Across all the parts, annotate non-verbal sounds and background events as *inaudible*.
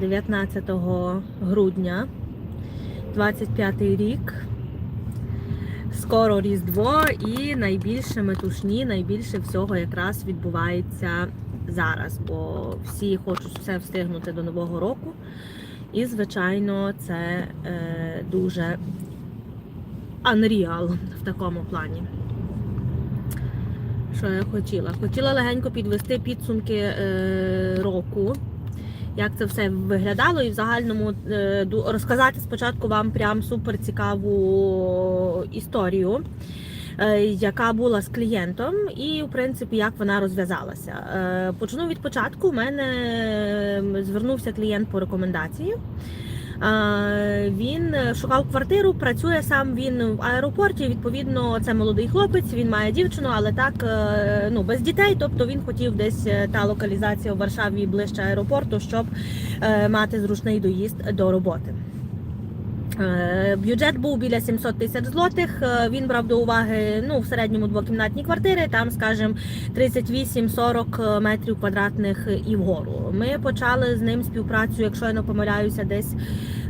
19 грудня 25 рік. Скоро Різдво і найбільше метушні, найбільше всього якраз відбувається зараз, бо всі хочуть все встигнути до Нового року. І, звичайно, це е, дуже unreal в такому плані. Що я хотіла? Хотіла легенько підвести підсумки е, року як це все виглядало, і в загальному е, розказати спочатку вам прям супер цікаву історію, е, яка була з клієнтом, і в принципі як вона розв'язалася. Е, Почну від початку. У мене звернувся клієнт по рекомендації. Е, Він шукав квартиру, працює сам він в аеропорті. Відповідно, це молодий хлопець. Він має дівчину, але так е, ну без дітей. Тобто він хотів десь е, та локалізація у Варшаві ближче аеропорту, щоб е, мати зручний доїзд до роботи. Е, Бюджет був біля 700 тисяч злотих. Е, Він брав до уваги ну в середньому двокімнатні квартири, там, скажімо, 38-40 метрів квадратних і вгору. Ми почали з ним співпрацю, якщо я не помиляюся, десь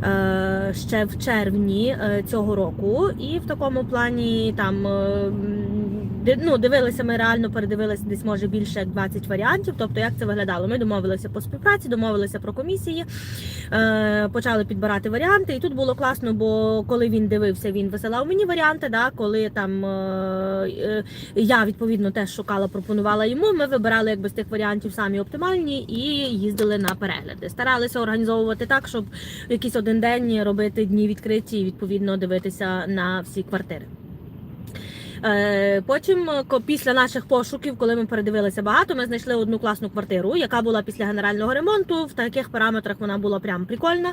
е, ще в червні е, цього року. І в такому плані там е, ну, дивилися, ми реально передивилися десь може більше як 20 варіантів. Тобто, як це виглядало? Ми домовилися по співпраці, домовилися про комісії, е, почали підбирати варіанти. І тут було класно, бо коли він дивився, він висилав мені варіанти. Да, коли там е, е, я відповідно теж шукала, пропонувала йому. Ми вибирали якби з тих варіантів самі оптимальні і їздили на перегляди. Старалися організовувати так, щоб якийсь один день робити дні відкриті і відповідно дивитися на всі квартири. Е, Потім, е, після наших пошуків, коли ми передивилися багато, ми знайшли одну класну квартиру, яка була після генерального ремонту. В таких параметрах вона була прям прикольна.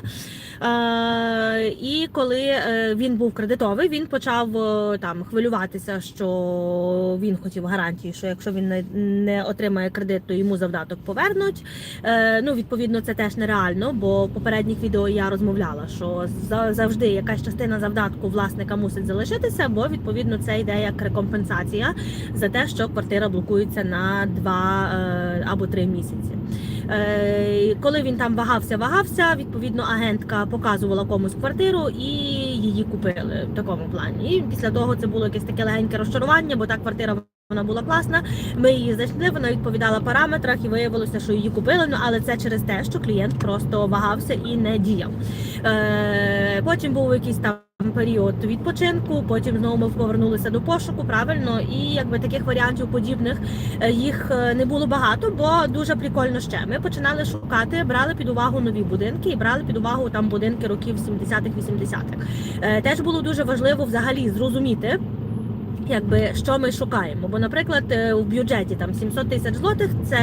Е, І коли він був кредитовий, він почав там хвилюватися, що він хотів гарантії, що якщо він не, отримає кредит, то йому завдаток повернуть. Ну, відповідно, це теж нереально, бо в попередніх відео я розмовляла, що за- завжди якась частина завдатку власника мусить залишитися, бо відповідно це йде як рекомпенсація за те, що квартира блокується на два е, або три місяці. Е, Коли він там вагався, вагався, відповідно, агентка показувала комусь квартиру і її купили в такому плані. І після того це було якесь таке легеньке розчарування, бо та квартира. Вона була класна, ми її знайшли, вона відповідала параметрах і виявилося, що її купили. Ну але це через те, що клієнт просто вагався і не діяв. Е, потім був якийсь там період відпочинку, потім знову ми повернулися до пошуку, правильно, і якби таких варіантів подібних е, їх е, не було багато, бо дуже прикольно ще. Ми починали шукати, брали під увагу нові будинки і брали під увагу там будинки років 70-х, 80-х. Е, Теж було дуже важливо взагалі зрозуміти. Якби що ми шукаємо? Бо, наприклад, е, у бюджеті там 700 тисяч злотих це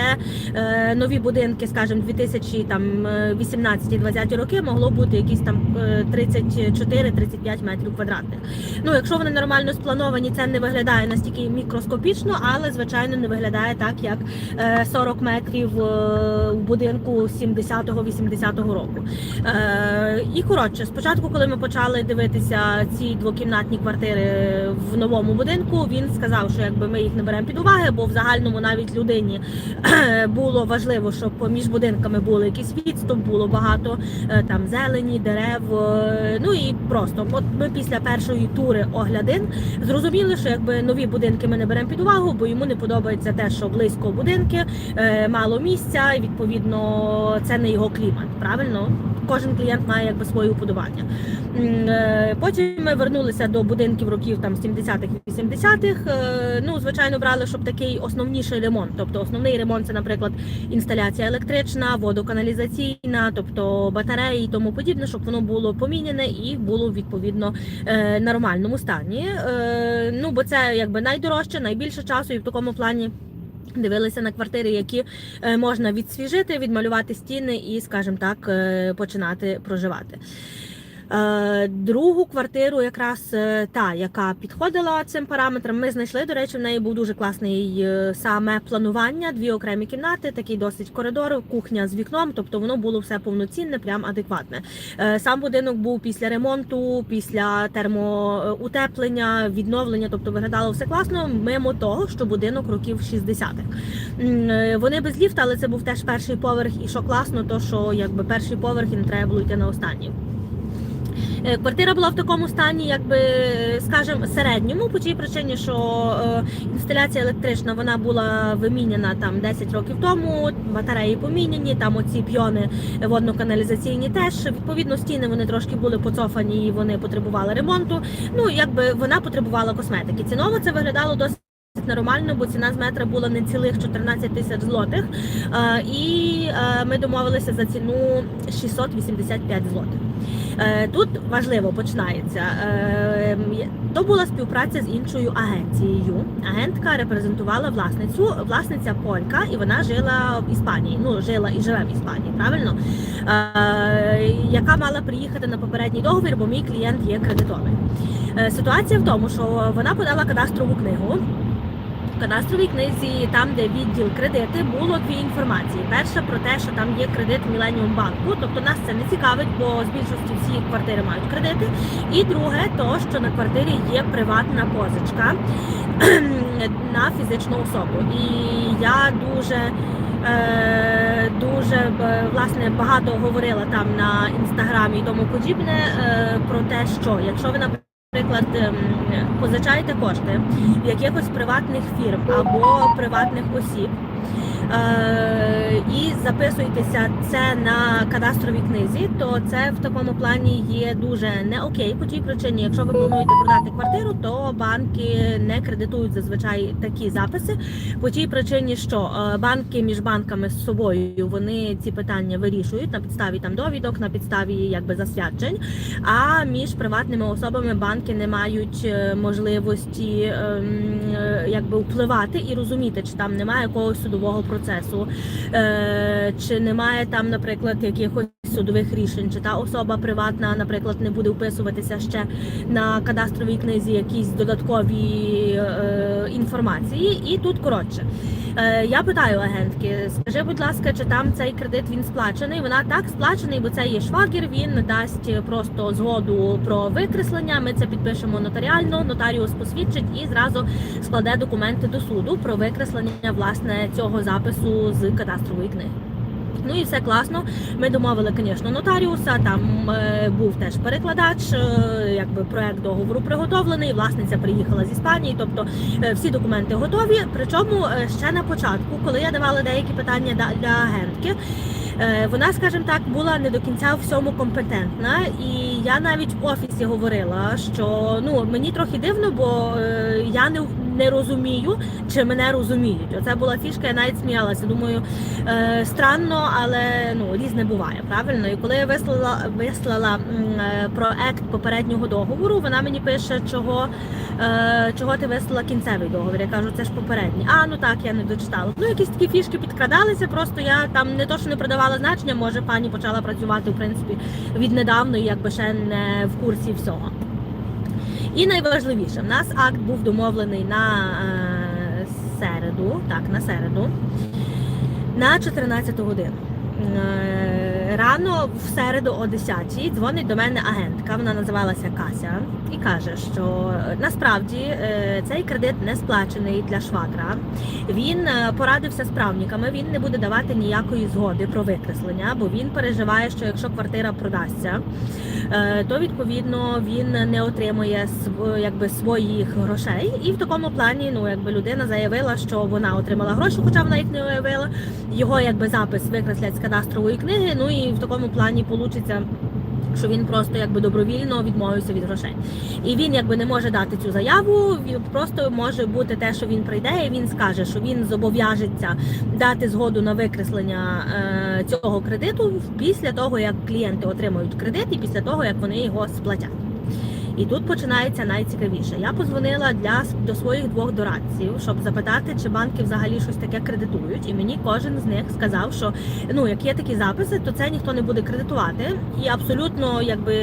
е, нові будинки, скажімо, 2018-2020 роки могло бути якісь там е, 34-35 метрів квадратних. Ну, якщо вони нормально сплановані, це не виглядає настільки мікроскопічно, але звичайно не виглядає так, як е, 40 метрів е, у будинку 70-го-80-го року. Е, і коротше, спочатку, коли ми почали дивитися ці двокімнатні квартири в новому будинку, він сказав, що якби ми їх не беремо під уваги, бо в загальному навіть людині *clears throat* було важливо, щоб поміж будинками були якийсь відступ, було багато е, там зелені, дерев. е, Ну і просто от ми після першої тури оглядин зрозуміли, що якби нові будинки ми не беремо під увагу, бо йому не подобається те, що близько будинки, е, мало місця, і відповідно це не його клімат. Правильно, кожен клієнт має якби свої уподобання. Е, Потім ми вернулися до будинків років там 70-х, 80-х. Е, Ну, звичайно, брали, щоб такий основніший ремонт. Тобто основний ремонт це, наприклад, інсталяція електрична, водоканалізаційна, тобто батареї і тому подібне, щоб воно було поміняне і було відповідно е, нормальному стані. Ну, бо це якби найдорожче, найбільше часу, і в такому плані. Дивилися на квартири, які е, можна відсвіжити, відмалювати стіни і, скажімо так, е, починати проживати. Е, Другу квартиру, якраз е, та, яка підходила цим параметрам, ми знайшли. До речі, в неї був дуже класний е, саме планування, дві окремі кімнати, такий досить коридор, кухня з вікном, тобто воно було все повноцінне, прям адекватне. Сам будинок був після ремонту, після термоутеплення, відновлення, тобто виглядало все класно, мимо того, що будинок років 60-х. Е, Вони без ліфта, але це був теж перший поверх, і що класно, то що якби перший поверх і не треба було йти на останній. Е, Квартира була в такому стані, якби скажімо, середньому, по тій причині, що е, інсталяція електрична вона була виміняна там 10 років тому. Батареї поміняні, там оці пйони водно-каналізаційні теж. Відповідно, стіни вони трошки були поцофані і вони потребували ремонту. Ну якби вона потребувала косметики. Ціново це виглядало досить. Нормально, бо ціна з метра була не цілих 14 тисяч злотих, Е, і е, ми домовилися за ціну 685 злотих. Е, Тут важливо починається. То була співпраця з іншою агенцією. Агентка репрезентувала власницю, власниця полька, і вона жила в Іспанії. Ну жила і живе в Іспанії, правильно? Яка мала приїхати на попередній договір, бо мій клієнт є кредитором. Е, Ситуація в тому, що вона подала кадастрову книгу. В кадастровій книзі, там, де відділ кредити, було дві інформації. Перша про те, що там є кредит Міленіум банку, тобто нас це не цікавить, бо з більшості всі квартири мають кредити. І друге, то що на квартирі є приватна позичка *clears throat* на фізичну особу. І я дуже. е, Дуже власне багато говорила там на інстаграмі і тому подібне е, про те, що якщо ви наприклад ем, позичаєте кошти в якихось приватних фірм або приватних осіб. е, І записуєтеся це на кадастровій книзі, то це в такому плані є дуже не окей по тій причині. Якщо ви плануєте продати квартиру, то банки не кредитують зазвичай такі записи. По тій причині, що е, банки між банками з собою вони ці питання вирішують на підставі там довідок, на підставі якби засвідчень. А між приватними особами банки не мають е, можливості ем, е, якби впливати і розуміти, чи там немає якогось судового процесу, чи немає там, наприклад, якихось судових рішень, чи та особа приватна, наприклад, не буде вписуватися ще на кадастровій книзі якісь додаткові е, інформації. І тут коротше. Е, Я питаю агентки, скажи, будь ласка, чи там цей кредит він сплачений? Вона так сплачений, бо це є швагір. Він дасть просто згоду про викреслення. Ми це підпишемо нотаріально. Нотаріус посвідчить і зразу складе документи до суду про викреслення власне цього запису з кадастрової книги. Ну і все класно. Ми домовили, звісно, нотаріуса. Там е, був теж перекладач, е, якби проект договору приготовлений. Власниця приїхала з Іспанії, тобто е, всі документи готові. Причому ще на початку, коли я давала деякі питання для агентки. Вона, скажімо так, була не до кінця всьому компетентна, і я навіть в офісі говорила, що ну мені трохи дивно, бо я не не розумію, чи мене розуміють. Оце була фішка, я навіть сміялася. Думаю, е, странно, але ну різне буває, правильно. І коли я вислала вислала е, проект попереднього договору, вона мені пише, чого, е, чого ти вислала кінцевий договір. Я кажу, це ж попередній. А ну так, я не дочитала. Ну якісь такі фішки підкрадалися. Просто я там не то, що не придавала значення, може пані почала працювати в принципі віднедавно, і якби ще не в курсі всього. І найважливіше, в нас акт був домовлений на е, середу, так, на середу, на 14 годину. Рано в середу о 10 дзвонить до мене агентка, вона називалася Кася, і каже, що е, насправді е, цей кредит не сплачений для швагра. Він е, порадився з правниками, він не буде давати ніякої згоди про викреслення, бо він переживає, що якщо квартира продасться, то відповідно він не отримує якби своїх грошей. І в такому плані, ну якби людина заявила, що вона отримала гроші, хоча вона їх не уявила. Його якби запис викреслять з кадастрової книги. Ну і в такому плані получиться. Що він просто якби добровільно відмовився від грошей, і він якби не може дати цю заяву. Просто може бути те, що він прийде, і він скаже, що він зобов'яжеться дати згоду на викреслення е, цього кредиту після того, як клієнти отримають кредит, і після того як вони його сплатять. І тут починається найцікавіше. Я позвонила для до своїх двох дорадців, щоб запитати, чи банки взагалі щось таке кредитують. І мені кожен з них сказав, що ну як є такі записи, то це ніхто не буде кредитувати, і абсолютно якби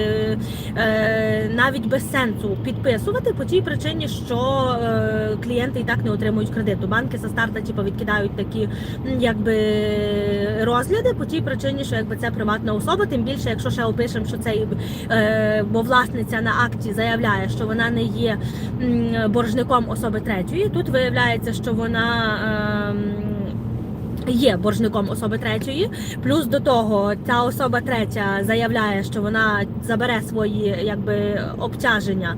е, навіть без сенсу підписувати по тій причині, що е, клієнти і так не отримують кредиту. Банки за старта типу, відкидають такі якби розгляди по тій причині, що якби це приватна особа, тим більше, якщо ще опишемо, що це е, бо власниця на акті заявляє, що вона не є боржником особи третьої. Тут виявляється, що вона. ем, Є боржником особи третьої, плюс до того ця особа третя заявляє, що вона забере свої якби обтяження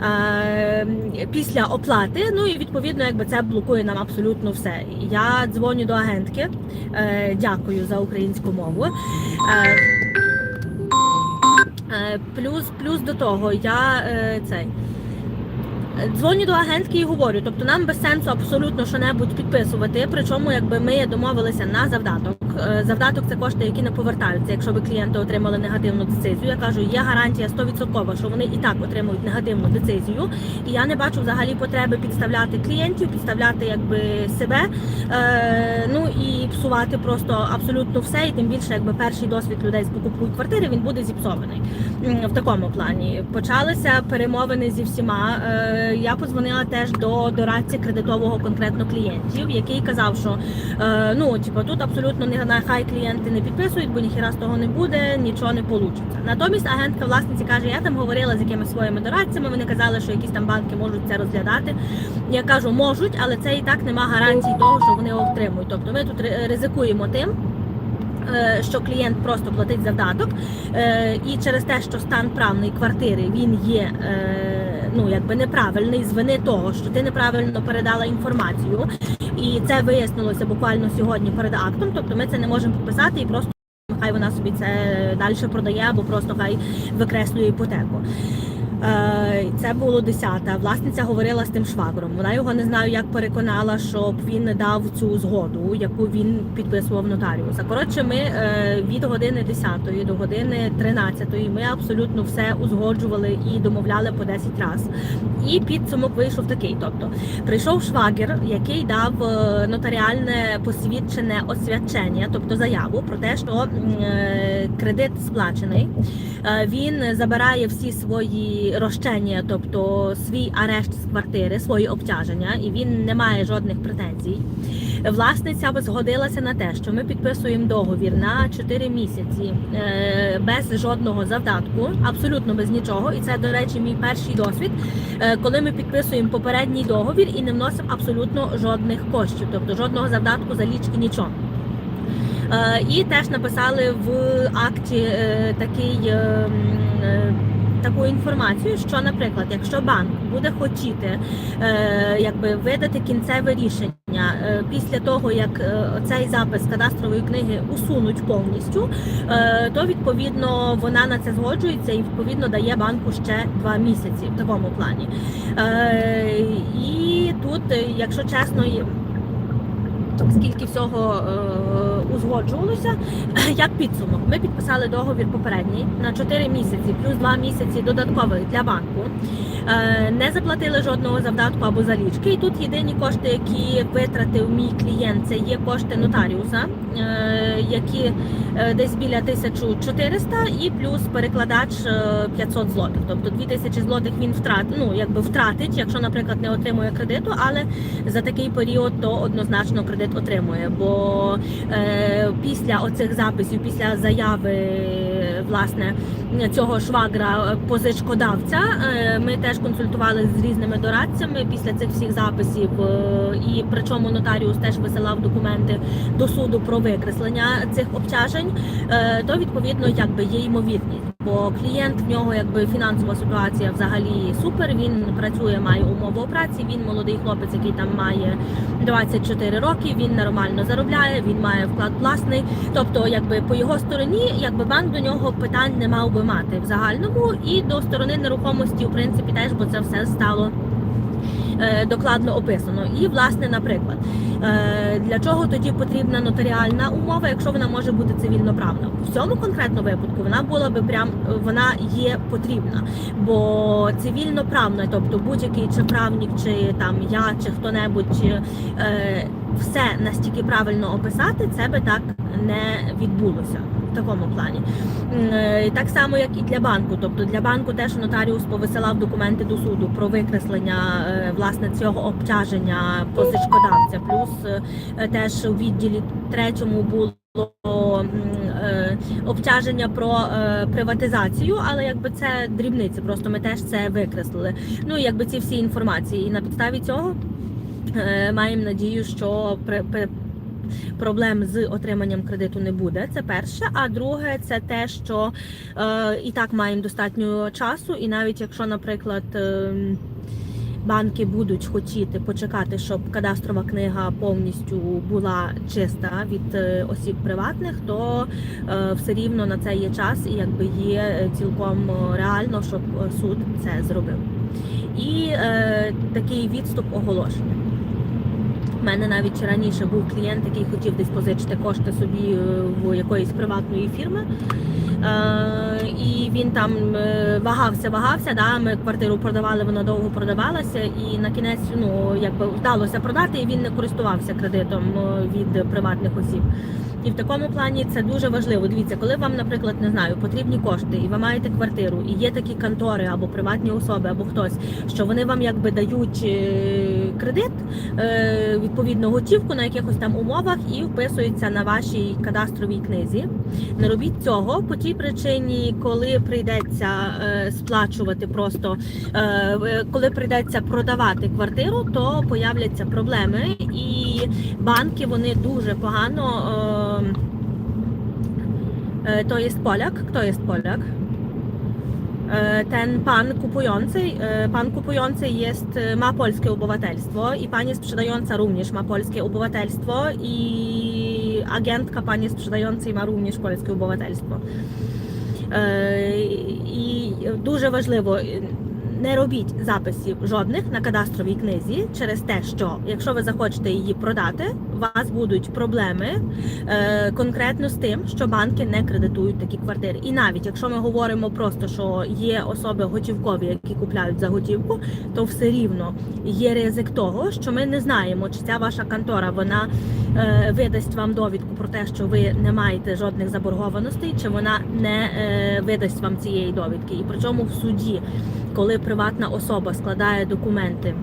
е, після оплати. Ну і відповідно, якби це блокує нам абсолютно все. Я дзвоню до агентки. Е, дякую за українську мову. Е, плюс, плюс до того, я е, цей. Дзвоню до агентки і говорю, тобто нам без сенсу абсолютно що-небудь підписувати. Причому, якби ми домовилися на завдаток. Е, Завдаток це кошти, які не повертаються, якщо ви клієнти отримали негативну децизію. Я кажу, є гарантія 100%, що вони і так отримують негативну децизію. І я не бачу взагалі потреби підставляти клієнтів, підставляти якби себе. Е, ну і псувати просто абсолютно все. І тим більше, якби перший досвід людей з покупкою квартири він буде зіпсований в такому плані. Почалися перемовини зі всіма. Е, Я подзвонила теж до дорадці кредитового конкретно клієнтів, який казав, що ну типу, тут абсолютно не нехай клієнти не підписують, бо ніхіра з того не буде, нічого не вийде. Натомість агентка власниці каже: я там говорила з якимись своїми дорадцями. Вони казали, що якісь там банки можуть це розглядати. Я кажу, можуть, але це і так нема гарантій того, що вони отримують. Тобто ми тут ризикуємо тим. е, Що клієнт просто платить завдаток, е, і через те, що стан правної квартири він є е, ну якби неправильний з вини того, що ти неправильно передала інформацію, і це вияснилося буквально сьогодні перед актом. Тобто ми це не можемо підписати і просто хай вона собі це далі продає або просто хай викреслює іпотеку. Е, Це було 10. Власниця говорила з тим швагром. Вона його не знаю, як переконала, щоб він дав цю згоду, яку він підписував нотаріуса. Коротше, ми е, від години 10 до години 13 ми абсолютно все узгоджували і домовляли по 10 разів. І підсумок вийшов такий. Тобто прийшов швагер, який дав е, нотаріальне посвідчене освячення, тобто заяву про те, що кредит сплачений. Е, Він забирає всі свої розчення, тобто свій арешт з квартири, свої обтяження, і він не має жодних претензій. Власниця згодилася на те, що ми підписуємо договір на 4 місяці е, без жодного завдатку, абсолютно без нічого. І це, до речі, мій перший досвід, е, коли ми підписуємо попередній договір і не вносимо абсолютно жодних коштів, тобто жодного завдатку за лічки, нічого. Е, І теж написали в акті е, такий. е, Таку інформацію, що, наприклад, якщо банк буде хотіти якби видати кінцеве рішення після того, як цей запис кадастрової книги усунуть повністю, то відповідно вона на це згоджується і відповідно дає банку ще два місяці в такому плані. І тут, якщо чесно, скільки всього узгоджувалося, *clears throat* як підсумок, ми підписали договір попередній на 4 місяці, плюс 2 місяці додаткових для банку. Е, не заплатили жодного завдатку або залічки. І тут єдині кошти, які витратив мій клієнт, це є кошти нотаріуса, е, які е, десь біля 1400 і плюс перекладач е, 500 злотих. Тобто 2000 злотих він втратить, ну якби втратить, якщо, наприклад, не отримує кредиту, але за такий період то однозначно кредит отримує. Бо після оцих записів, після заяви власне цього швагра позичкодавця, е, ми теж консультували з різними дорадцями після цих всіх записів, е, і причому нотаріус теж висилав документи до суду про викреслення цих обтяжень, е, то відповідно якби є ймовірність. Бо клієнт в нього якби фінансова ситуація взагалі супер. Він працює, має умови праці. Він молодий хлопець, який там має 24 роки. Він нормально заробляє, він має вклад власний. Тобто, якби по його стороні, якби банк до нього питань не мав би мати в загальному, і до сторони нерухомості, в принципі, теж, бо це все стало докладно описано. І, власне, наприклад, е, для чого тоді потрібна нотаріальна умова, якщо вона може бути цивільноправна? В цьому конкретно випадку вона була би прям вона є потрібна, бо цивільноправна, тобто будь-який чи правник, чи там я, чи хто-небудь, чи е, все настільки правильно описати, це би так не відбулося такому плані. Е, Так само, як і для банку. Тобто для банку теж нотаріус повисилав документи до суду про викреслення е, власне цього обтяження позичкодавця. Плюс е, теж у відділі третьому було. Обтяження про приватизацію, але якби це дрібниці, просто ми теж це викреслили. Ну і якби ці всі інформації. І на підставі цього маємо надію, що при проблем з отриманням кредиту не буде. Це перше. А друге, це те, що е, і так маємо достатньо часу, і навіть якщо, наприклад, е, банки будуть хотіти почекати, щоб кадастрова книга повністю була чиста від е, осіб приватних, то е, все рівно на це є час, і якби є е, цілком реально, щоб суд це зробив. І е, такий відступ оголошення. У мене навіть раніше був клієнт, який хотів десь позичити кошти собі е, в якоїсь приватної фірми. Е, і він там е, вагався, вагався. Да, ми квартиру продавали, вона довго продавалася, і на кінець ну якби вдалося продати, і він не користувався кредитом від приватних осіб. І в такому плані це дуже важливо. Дивіться, коли вам, наприклад, не знаю, потрібні кошти, і ви маєте квартиру, і є такі контори або приватні особи, або хтось, що вони вам якби дають е, кредит, е, відповідно готівку на якихось там умовах і вписуються на вашій кадастровій книзі. Не робіть цього по тій причині, коли прийдеться е, сплачувати просто, коли прийдеться продавати квартиру, то появляться проблеми, і банки вони дуже погано. Е, e, to jest Polak? Kto jest Polak? E, Ten pan kupujący, e, pan kupujący jest, e, ma polskie obywatelstwo i pani sprzedająca również ma polskie obywatelstwo i agentka pani sprzedającej ma również polskie obywatelstwo. Е, І дуже важливо. Не робіть записів жодних на кадастровій книзі через те, що якщо ви захочете її продати, у вас будуть проблеми е, конкретно з тим, що банки не кредитують такі квартири. І навіть якщо ми говоримо просто, що є особи готівкові, які купляють за готівку, то все рівно є ризик того, що ми не знаємо, чи ця ваша контора вона е, видасть вам довідку про те, що ви не маєте жодних заборгованостей, чи вона не е, видасть вам цієї довідки. І причому в суді, коли приватна особа складає документи.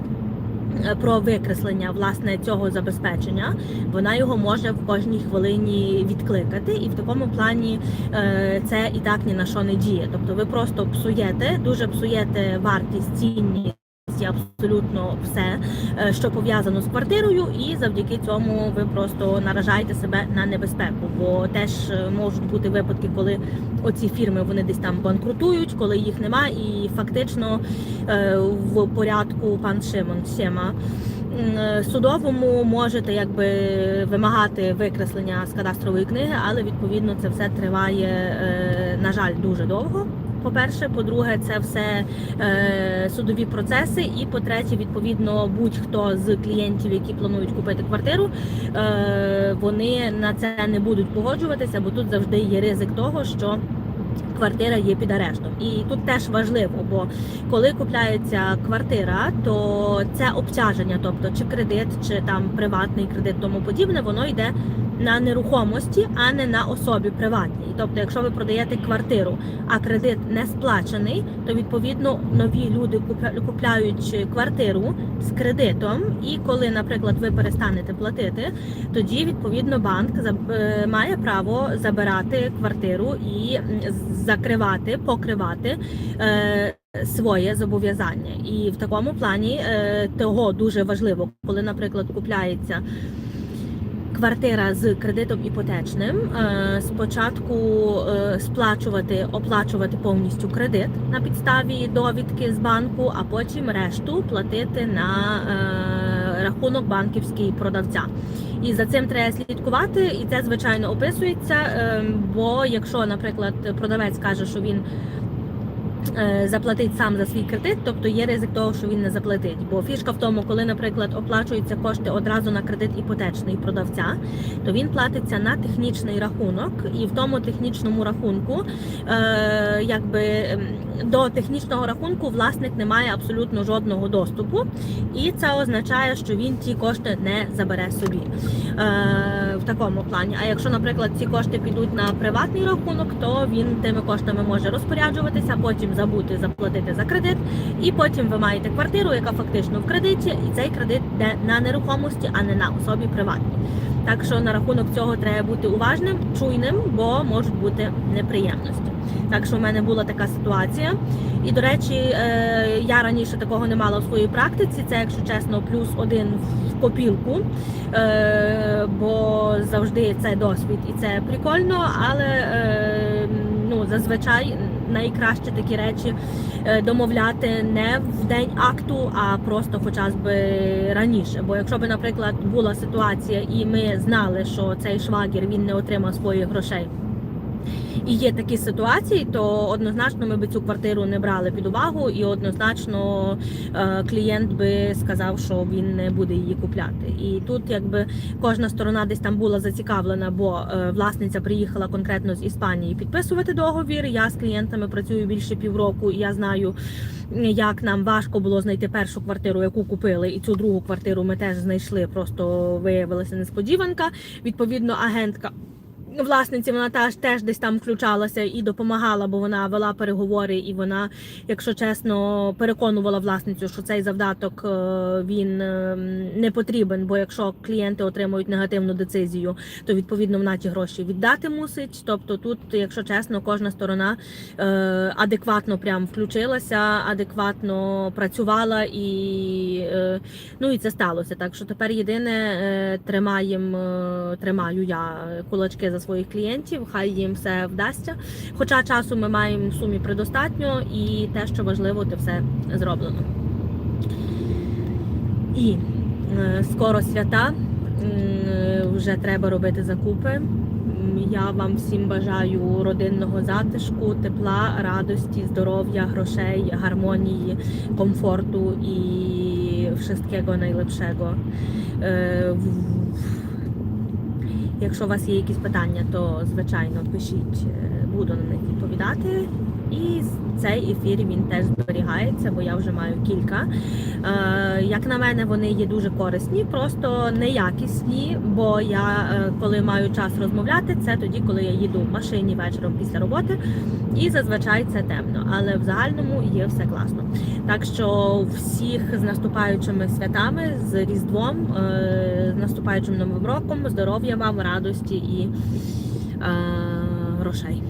Е, Про викреслення власне цього забезпечення вона його може в кожній хвилині відкликати, і в такому плані е, це і так ні на що не діє. Тобто ви просто псуєте, дуже псуєте вартість, цінність. І Абсолютно все, е, що пов'язано з квартирою, і завдяки цьому ви просто наражаєте себе на небезпеку. Бо теж е, можуть бути випадки, коли оці фірми вони десь там банкрутують, коли їх нема, і фактично е, в порядку пан Шимон Сєма судовому можете якби вимагати викреслення з кадастрової книги, але відповідно це все триває, на жаль, дуже довго. По-перше, по-друге, це все е, судові процеси. І по-третє, відповідно, будь-хто з клієнтів, які планують купити квартиру, е, вони на це не будуть погоджуватися, бо тут завжди є ризик того, що квартира є під арештом. І тут теж важливо, бо коли купляється квартира, то це обтяження, тобто чи кредит, чи там приватний кредит, тому подібне, воно йде на нерухомості, а не на особі приватній. Тобто, якщо ви продаєте квартиру, а кредит не сплачений, то відповідно нові люди купля- купляють квартиру з кредитом, і коли, наприклад, ви перестанете платити, тоді відповідно банк е, має право забирати квартиру і закривати, покривати. е, Своє зобов'язання, і в такому плані е, того дуже важливо, коли, наприклад, купляється квартира з кредитом іпотечним, е, спочатку е, сплачувати, оплачувати повністю кредит на підставі довідки з банку, а потім решту платити на е, рахунок банківський продавця. І за цим треба слідкувати, і це звичайно описується. е, Бо якщо, наприклад, продавець каже, що він заплатить сам за свій кредит, тобто є ризик того, що він не заплатить. Бо фішка в тому, коли, наприклад, оплачуються кошти одразу на кредит іпотечний продавця, то він платиться на технічний рахунок, і в тому технічному рахунку, е, якби до технічного рахунку власник не має абсолютно жодного доступу, і це означає, що він ті кошти не забере собі. Е, в такому плані. А якщо, наприклад, ці кошти підуть на приватний рахунок, то він тими коштами може розпоряджуватися, потім забути заплатити за кредит, і потім ви маєте квартиру, яка фактично в кредиті, і цей кредит йде на нерухомості, а не на особі приватній. Так що на рахунок цього треба бути уважним, чуйним, бо можуть бути неприємності. Так що в мене була така ситуація. І до речі, е, я раніше такого не мала в своїй практиці. Це, якщо чесно, плюс один в копілку, Е, бо завжди це досвід і це прикольно, але е, ну, зазвичай найкраще такі речі е, домовляти не в день акту, а просто хоча б раніше. Бо якщо б, наприклад, була ситуація, і ми знали, що цей швагір він не отримав своїх грошей. І є такі ситуації, то однозначно ми би цю квартиру не брали під увагу, і однозначно е, клієнт би сказав, що він не буде її купляти. І тут, якби кожна сторона десь там була зацікавлена, бо е, власниця приїхала конкретно з Іспанії підписувати договір. Я з клієнтами працюю більше півроку, і я знаю. Як нам важко було знайти першу квартиру, яку купили, і цю другу квартиру ми теж знайшли. Просто виявилася несподіванка. Відповідно, агентка власниці вона теж теж десь там включалася і допомагала, бо вона вела переговори, і вона, якщо чесно, переконувала власницю, що цей завдаток е, він е, не потрібен. Бо якщо клієнти отримують негативну децизію, то відповідно вона ті гроші віддати мусить. Тобто, тут, якщо чесно, кожна сторона е, адекватно прям включилася, адекватно працювала і ну і це сталося. Так що тепер єдине тримаємо, тримаю я кулачки за своїх клієнтів, хай їм все вдасться. Хоча часу ми маємо в сумі предостатньо, і те, що важливо, це все зроблено. І е, скоро свята, вже треба робити закупи. Я вам всім бажаю родинного затишку, тепла, радості, здоров'я, грошей, гармонії, комфорту і wszystkiego najlepszego. Якщо у вас є якісь питання, то звичайно пишіть, е, буду на них відповідати. І цей ефір він теж зберігається, бо я вже маю кілька. Е, Як на мене, вони є дуже корисні, просто неякісні, бо я е, коли маю час розмовляти, це тоді, коли я їду в машині вечором після роботи, і зазвичай це темно. Але в загальному є все класно. Так що всіх з наступаючими святами, з Різдвом, е, з наступаючим новим роком, здоров'я вам, радості і грошей.